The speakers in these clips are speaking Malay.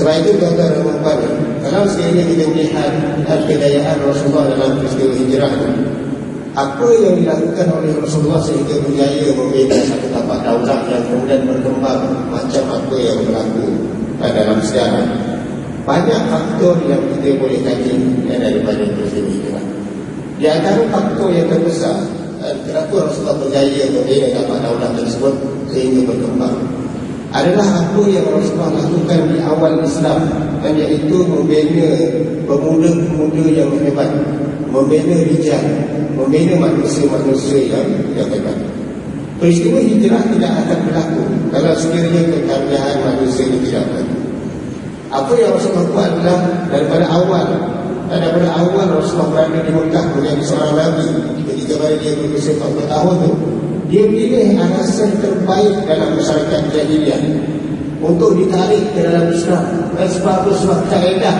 Sebab itu tuan-tuan dan puan kalau sekiranya kita melihat kejayaan Rasulullah dalam peristiwa hijrah itu, apa yang dilakukan oleh Rasulullah sehingga berjaya membina satu tapak daulah yang kemudian berkembang macam apa yang berlaku dalam sejarah. Banyak faktor yang kita boleh kaji daripada peristiwa hijrah. Di antara faktor yang terbesar kenapa Rasulullah berjaya membina tapak daulah tersebut sehingga berkembang adalah apa yang Rasulullah lakukan di awal Islam dan iaitu membina pemuda-pemuda yang hebat membina rijal membina manusia-manusia yang, yang hebat peristiwa hijrah tidak akan berlaku kalau sekiranya kekayaan manusia ini tidak berlaku. Apa yang Rasulullah buat adalah daripada awal daripada awal Rasulullah berada di Mekah menjadi seorang Nabi ketika dia berusia 40 tahun itu dia pilih alasan terbaik dalam masyarakat jahiliah untuk ditarik ke dalam Islam. Dan sebab sebab kaedah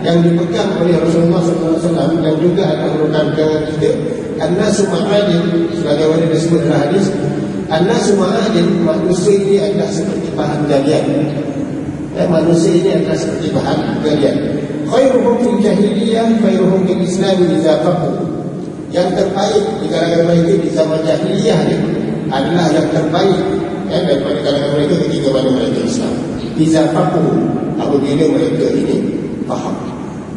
yang dipegang oleh Rasulullah SAW dan juga akan merupakan dengan kita karena semua adil sebagaimana disebut dalam hadis karena semua adil manusia ini adalah seperti bahan galian. Dan manusia ini adalah seperti bahan galian. Khairuhum fil jahiliyah khairuhum fil islam idza faqahu yang terbaik di kalangan mereka di zaman jahiliyah ni adalah yang terbaik ya, daripada kalangan mereka ketika mana mereka Islam. Iza fakuh apabila mereka ini faham.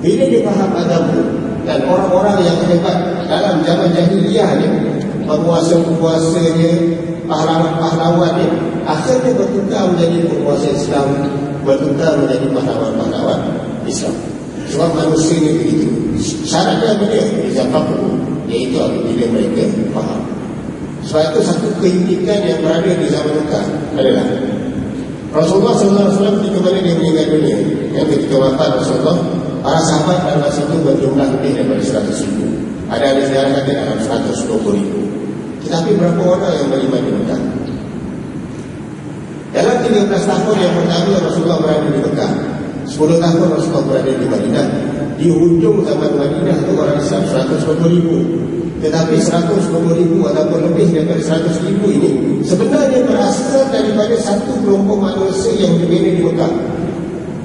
Bila dia faham agama dan orang-orang yang hebat dalam zaman jahiliyah ni penguasa-penguasanya pahlawan-pahlawan ni akhirnya bertukar menjadi penguasa Islam bertukar menjadi pahlawan-pahlawan Islam. Sebab manusia ni begitu. Syaratnya dia? Iza fakuh Iaitu apabila mereka faham. Itu satu keunikan yang berada di zaman Mekah adalah Rasulullah SAW ketika mana dia meninggal dunia. Yang ketika wafat Rasulullah Para sahabat pada masa itu berjumlah lebih daripada 100 ribu. Ada ada sejarah kata dalam 120 ribu. Tetapi berapa orang yang beriman di Mekah? Dalam 13 tahun yang pertama Rasulullah berada di Mekah 10 tahun Rasulullah berada di Madinah di hujung zaman Madinah itu orang Islam 120 ribu. Tetapi 120 ribu ataupun lebih daripada 100 ribu ini sebenarnya berasal daripada satu kelompok manusia yang dibina di Mekah.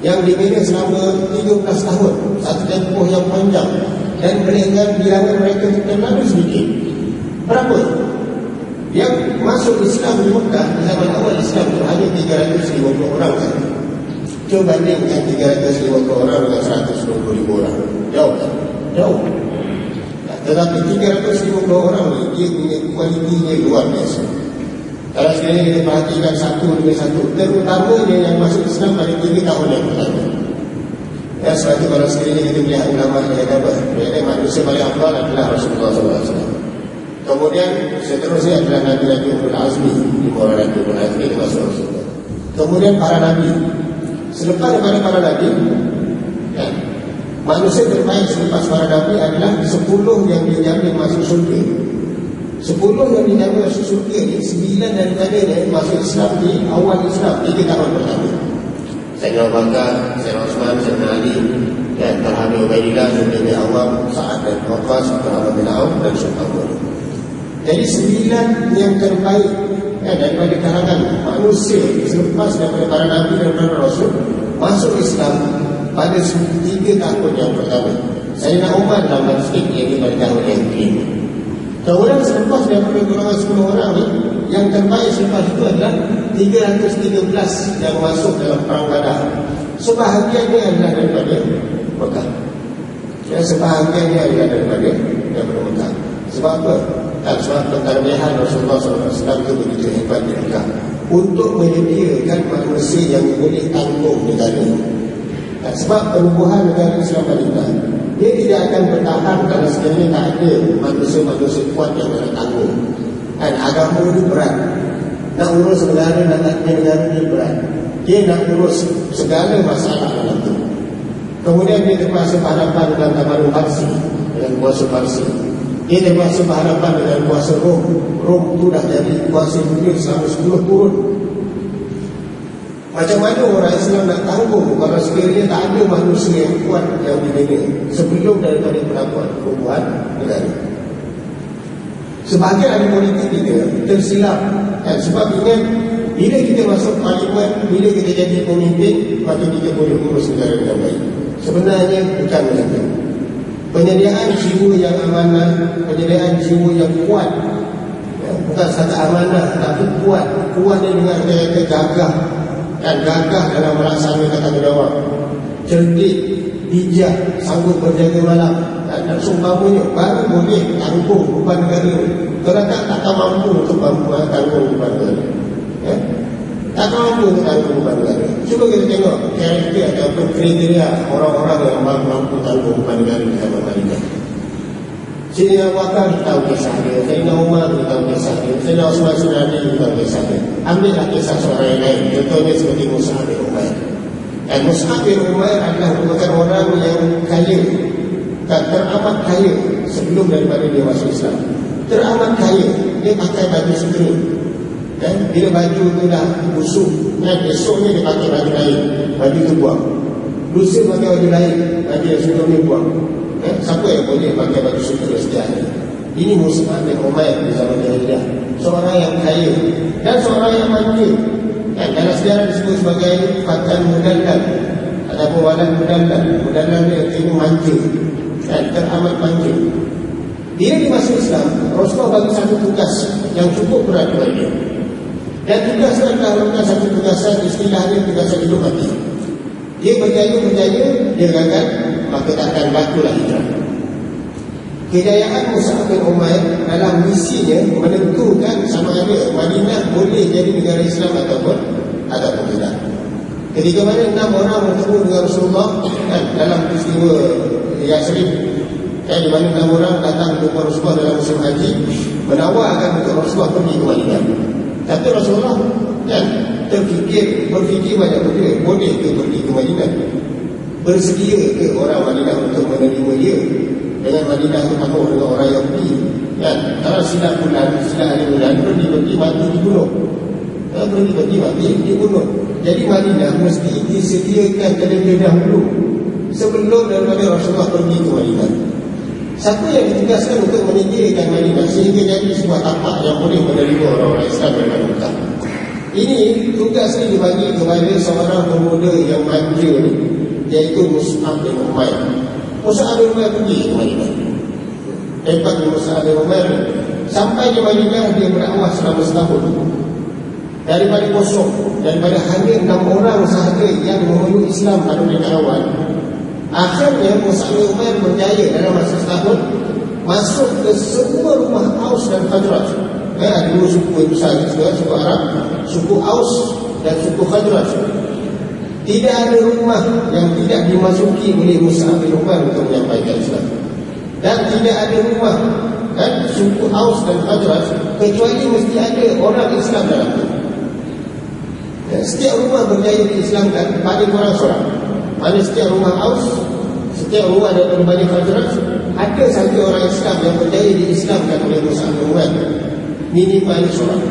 Yang dibina selama 13 tahun satu tempoh yang panjang. Dan mereka bilangan mereka terlalu sedikit. Berapa? yang masuk Islam di Mekah di zaman awal Islam itu hanya 350 orang saja Cuba bandingkan 350 orang dengan 120 ribu orang. Jauh tak? Jauh. Tetapi 350 orang ni, dia punya kualitinya luar biasa. Kalau sekali kita perhatikan satu demi satu, terutamanya yang masuk Islam pada 3 tahun yang pertama. Ya, sebab itu kalau sekali kita melihat ulama yang kata, yang manusia paling awal adalah Rasulullah SAW. Kemudian seterusnya adalah Nabi-Nabi Ibn Azmi, di bawah Nabi Ibn Azmi, termasuk Rasulullah. Kemudian para Nabi, Selepas daripada para Nabi ya, Manusia terbaik selepas para Nabi adalah Sepuluh yang dijamin masuk surga Sepuluh yang dijamin masuk surga ni Sembilan daripada masuk Islam di awal Islam Tiga tahun pertama. Sayyidina Abu Bakar, Sayyidina Osman, Sayyidina Ali dan Terhami Ubaidillah, Sayyidina bin Awam, Sa'ad dan Waqas, Terhami bin Awam dan Sultan Jadi sembilan yang terbaik ya, daripada kalangan manusia selepas daripada para nabi dan para rasul masuk Islam pada tiga tahun yang pertama. Saya nak umat dalam masjid yang pada tahun yang kelima. Kemudian selepas daripada golongan 10 orang ni, yang terbaik selepas itu adalah 313 yang masuk dalam perang badar. Sebahagiannya adalah daripada Mekah. Ya, sebahagiannya adalah daripada daripada Mekah. Sebab apa? Dan sebab pertanian Rasulullah SAW itu begitu hebat di Mekah Untuk menyediakan manusia yang boleh tanggung negara dan Sebab perubahan negara Islam Palestina Dia tidak akan bertahan kalau sekiranya tak ada manusia-manusia kuat yang boleh tanggung Dan agama itu berat. Nak urus negara, nak tanya negara ini berat. Dia nak urus segala masalah dalam itu Kemudian dia terpaksa berhadapan dengan Tamarul Parsi Dengan kuasa Parsi ia termasuk berhadapan dengan kuasa Rom. Rom itu dah jadi kuasa dunia selama 10 turun Macam mana orang Islam nak tanggung? Kalau sekiranya tak ada manusia yang kuat yang dibina Sebelum daripada pendapat perempuan negara. Sebagian ahli politik kita tersilap. Dan sebab ingat bila kita masuk parlimen, bila kita jadi pemimpin, maka kita boleh urus negara dengan baik. Sebenarnya bukan macam itu. Penyediaan jiwa yang amanah, penyediaan jiwa yang kuat, ya, bukan satu amanah, tapi kuat. Kuat dia dengan kata gagah dan gagah dalam melaksanakan tanggungjawab. Cerdik, bijak, sanggup berjaga malam dan, dan seumpamanya baru boleh tanggung beban negara. Kalau tak, mampu untuk mampu tanggung beban negara. Ya? Tak untuk tanggung beban negara. Cuba kita tengok karakter ataupun kriteria orang-orang yang mampu, mampu tanggung beban negara di zaman Madinah. Sini Abu Bakar kita tahu kisah dia, Sayyidina Umar kita tahu kisah dia, Sayyidina Osman Sunani kita tahu kisah dia. Ambillah kisah seorang yang lain, contohnya seperti Musa bin Umair. Dan Musa bin Umair adalah merupakan orang yang kaya, tak teramat kaya sebelum daripada dia masuk Islam. Teramat kaya, dia pakai baju sendiri, dan bila baju tu dah busuk dan esoknya dia pakai baju lain. Baju tu buang. Lusa pakai baju lain baju yang sudah dia buang. Eh, siapa yang boleh pakai baju sutra setiap ini Musa bin Umair di zaman jahiliah. Seorang yang kaya dan seorang yang manja. Dan dalam sejarah disebut sebagai Fatan Mudaldan ataupun Walan Mudaldan Mudaldan dia artinya manja. Dan teramat manja. Dia di masa Islam Rasulullah bagi satu tugas yang cukup berat kepada dia dan adalah merupakan satu tugasan istilahnya tugasan hidup mati. Dia berjaya-berjaya, dia gagal, maka takkan bakulah hijrah. Kejayaan Musa bin Umair dalam misinya menentukan sama ada Madinah boleh jadi negara Islam ataupun ataupun tidak. Ketika mana enam orang bertemu dengan Rasulullah kan, dalam peristiwa Yasrib kan, di mana enam orang datang kepada Rasulullah dalam musim haji menawarkan untuk Rasulullah pergi ke Madinah. Tapi Rasulullah kan terfikir, berfikir banyak benda. Boleh ke pergi ke Madinah? Bersedia ke orang Madinah untuk menerima dia? Dengan Madinah itu takut dengan orang yang pergi. Kan? Kalau silap bulan, silap hari bulan, berhenti-berhenti mati di gunung. Kalau berhenti-berhenti mati di gunung. Jadi Madinah mesti disediakan terlebih dahulu. Sebelum daripada Rasulullah pergi ke Madinah. Siapa yang ditugaskan untuk menyediakan Madinah sehingga jadi sebuah tapak yang boleh menerima orang-orang Islam yang Mekah. Ini tugas ini dibagi kepada seorang pemuda yang manja ni, iaitu Mus'ab bin Umair. Mus'ab bin Umair pergi ke Madinah. Hebat Mus'ab bin Umair Sampai di Madinah dia berawas selama setahun. Daripada kosong, daripada hanya enam orang sahaja yang memeluk Islam pada mereka awal, Akhirnya Musa bin Umair berjaya dalam masa setahun masuk ke semua rumah Aus dan Khazraj. Ada dua suku yang besar juga, suku Arab, suku Aus dan suku Khazraj. Tidak ada rumah yang tidak dimasuki oleh Musa bin Umair untuk menyampaikan Islam. Dan tidak ada rumah kan, suku Aus dan Khazraj kecuali mesti ada orang Islam dalam itu. Ya, setiap rumah berjaya diislamkan pada orang seorang. Mana setiap rumah Aus Setiap rumah ada berbagai Khazraj Ada satu orang Islam yang berjaya diislamkan oleh Musa bin Umar Minimal seorang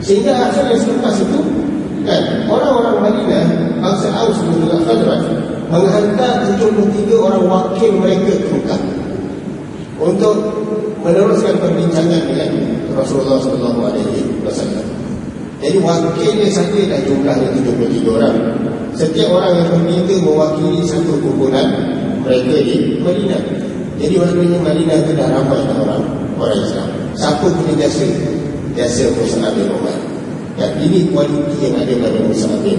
Sehingga akhirnya selepas itu kan, Orang-orang Madinah Bangsa Aus dan juga Khazraj Menghantar 73 orang wakil mereka ke Mekah Untuk meneruskan perbincangan dengan Rasulullah SAW jadi wakilnya saja dah jumlahnya 73 orang setiap orang yang meminta mewakili satu kumpulan mereka di Madinah. Jadi maknanya Madinah itu dah ramai orang orang Islam. Siapa punya jasa? Jasa Musa bin Umar. Ya, ini kualiti yang ada pada Musa bin,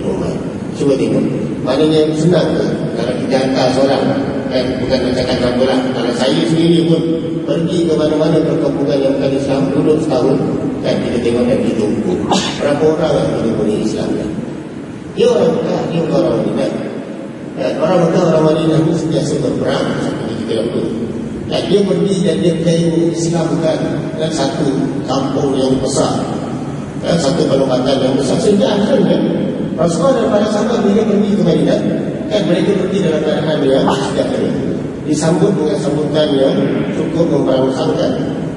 Umar. Cuba tengok. Maknanya senang ke kalau kita hantar seorang kan bukan macam gambaran kalau saya sendiri pun pergi ke mana-mana perkampungan yang bukan Islam duduk setahun kan kita tengok dan ukur berapa orang yang boleh Islam kan? Dia orang Mekah, dia bukan orang Madinah. Dan orang Mekah, orang Madinah ini sentiasa berperang seperti kita lakukan. Dan dia pergi dan dia percaya Islamkan dan satu kampung yang besar. Dan satu penempatan yang besar. Sehingga akhirnya Rasulullah dan para sahabat bila pergi ke Madinah, kan mereka pergi dalam keadaan yang sejahtera. Disambut dengan sambutan yang cukup memperangkangkan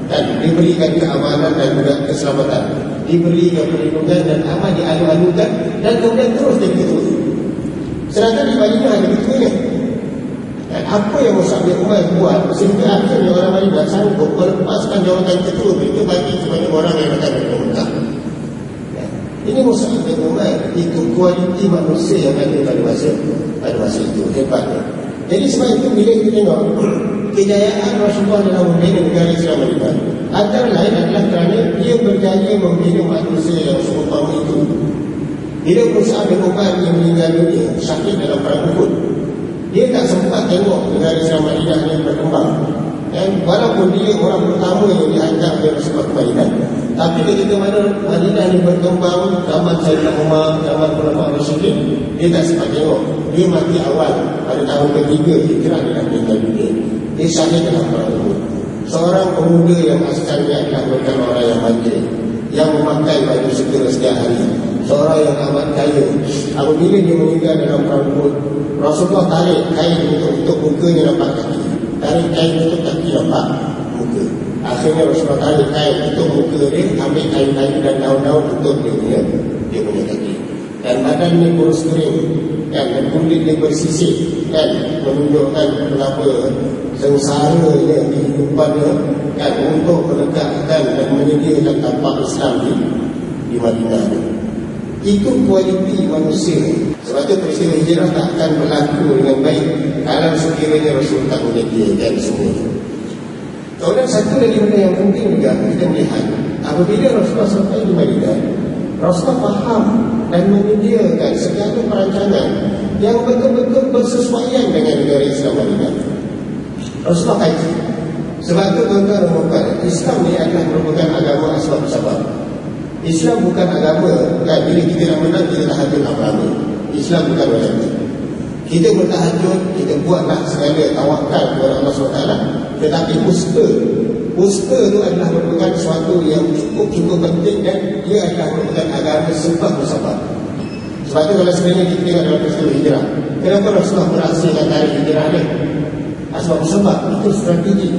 dan diberikan keamanan dan juga keselamatan diberikan perlindungan dan aman dialu-alukan dan kemudian terus jadi ketua sedangkan di Madinah ada ketuanya dan apa yang Musa bin Umar buat sehingga akhirnya orang Madinah sanggup melepaskan jawatan ketua itu bagi kepada orang yang dari Mekah. Ini Musa bin Umar itu kualiti manusia yang ada pada masa pada masa itu hebatnya. Jadi sebab itu bila kita tengok kejayaan Rasulullah dalam membina negara Islam Madinah antara lain adalah kerana dia berjaya membina manusia yang seumpama itu. Bila bin Umar yang meninggal dunia sakit dalam perang Uhud, dia tak sempat tengok negara Islam Madinah yang berkembang. Dan walaupun dia orang pertama yang dihantar oleh Rasulullah ke Madinah, tapi ketika mana Madinah ini berkembang, zaman Sayyidina Umar, zaman ulama Rasulullah, dia tak sempat tengok. Dia mati awal pada tahun ketiga hijrah dia dunia. Dia syahid dalam perang Uhud. Seorang pemuda yang asalnya adalah bukan orang yang mati, yang memakai baju segera setiap hari. Seorang yang amat kaya. Apabila dia meninggal dalam perang Uhud, Rasulullah tarik kain untuk, untuk mukanya nampak kaki. Tarik kain untuk kaki muka. Akhirnya Rasulullah tarik kain untuk muka dia, ambil kain-kain dan daun-daun untuk dia punya, dia punya kaki. Dan badan dia kurus kering kan, dan kulit dia bersisik dan menunjukkan betapa sengsara dia di dia kan, untuk menegakkan dan menyediakan tampak Islam di, di Madinah itu kualiti manusia. Sebab itu peristiwa hijrah tak akan berlaku dengan baik kalau sekiranya Rasul tak menyediakan semua kemudian satu lagi benda yang penting juga kita melihat apabila Rasulullah sampai di Madinah Rasulullah faham dan menyediakan segala perancangan yang betul-betul bersesuaian dengan negara Islam Madinah. Rasulullah kaji sebab itu tuan-tuan Islam ni adalah merupakan agama asbab sabar Islam bukan agama kan bila kita nak menang kita tahajud lama-lama Islam bukan macam itu kita bertahajud kita buatlah segala tawakal kepada Allah SWT tetapi usaha usaha itu adalah merupakan sesuatu yang cukup-cukup penting dan dia adalah merupakan agama sebab bersabar sebab itu kalau sebenarnya kita tengok dalam peristiwa hijrah kenapa Rasulullah berhasil dan tarik hijrah ni? Sebab sebab itu strategi.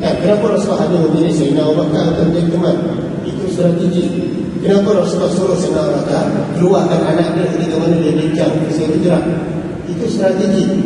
Dan kenapa Rasulullah hanya memilih Sayyidina Abu Bakar untuk menjadi teman? Itu strategi. Kenapa Rasulullah suruh Sayyidina Abu Bakar keluarkan anak dia ketika mana dia bincang peristiwa hijrah itu strategi